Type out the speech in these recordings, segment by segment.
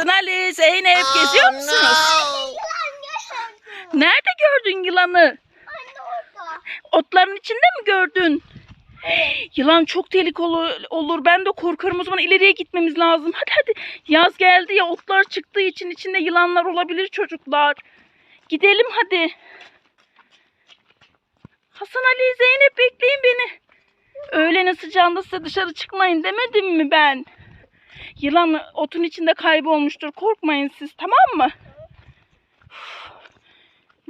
Hasan Ali, Zeynep geziyor musunuz? Nerede gördün yılanı? Anne. Otların içinde mi gördün? Yılan çok tehlikeli olur, olur. Ben de korkuyorum. O zaman ileriye gitmemiz lazım. Hadi hadi. Yaz geldi ya otlar çıktığı için içinde yılanlar olabilir çocuklar. Gidelim hadi. Hasan Ali, Zeynep bekleyin beni. Öğlenin sıcağında size dışarı çıkmayın demedim mi ben? Yılan otun içinde kaybolmuştur. Korkmayın siz tamam mı?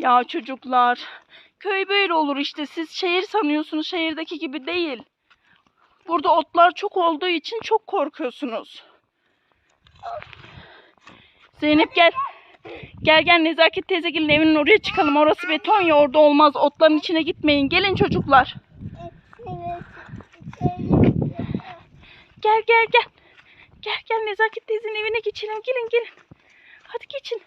Ya çocuklar. Köy böyle olur işte. Siz şehir sanıyorsunuz. Şehirdeki gibi değil. Burada otlar çok olduğu için çok korkuyorsunuz. Zeynep gel. Gel gel Nezaket teyzegilin evinin oraya çıkalım. Orası beton ya orada olmaz. Otların içine gitmeyin. Gelin çocuklar. Gel gel gel. Gel gel Nezaket teyzenin evine geçelim. Gelin gelin. Hadi geçin.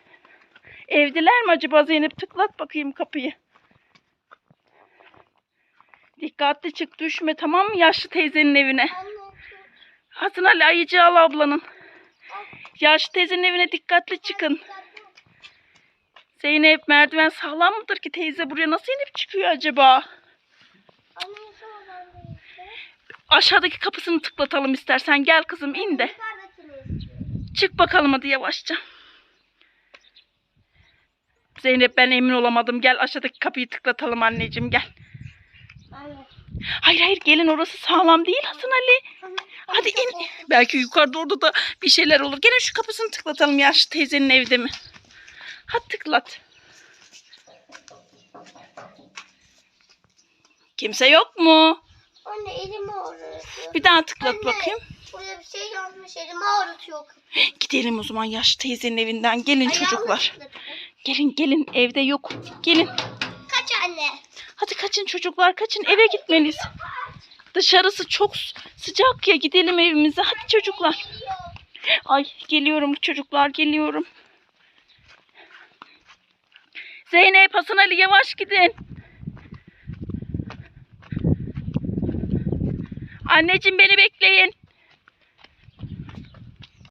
Evdeler mi acaba Zeynep? Tıklat bakayım kapıyı. Dikkatli çık düşme tamam mı yaşlı teyzenin evine? Hasan Ali ayıcı al ablanın. Yaşlı teyzenin evine dikkatli çıkın. Zeynep merdiven sağlam mıdır ki teyze buraya nasıl inip çıkıyor acaba? Aşağıdaki kapısını tıklatalım istersen gel kızım in de. Çık bakalım hadi yavaşça. Zeynep ben emin olamadım. Gel aşağıdaki kapıyı tıklatalım anneciğim gel. Hayır hayır gelin orası sağlam değil Hasan Ali. Hadi in. Belki yukarıda orada da bir şeyler olur. Gelin şu kapısını tıklatalım yaşlı teyzenin evde mi? Hadi tıklat. Kimse yok mu? Anne elim ağrıyor. Bir daha tıklat Anne. bakayım. Buraya bir şey yazmış elim ağrıtıyor. Gidelim o zaman yaşlı teyzenin evinden. Gelin Ayağımı çocuklar. tıkladı. Gelin gelin evde yok. Gelin. Kaç anne. Hadi kaçın çocuklar kaçın eve gitmeliyiz. Dışarısı çok sıcak ya gidelim evimize. Hadi çocuklar. Ay geliyorum çocuklar geliyorum. Zeynep Hasan Ali yavaş gidin. Anneciğim beni bekleyin.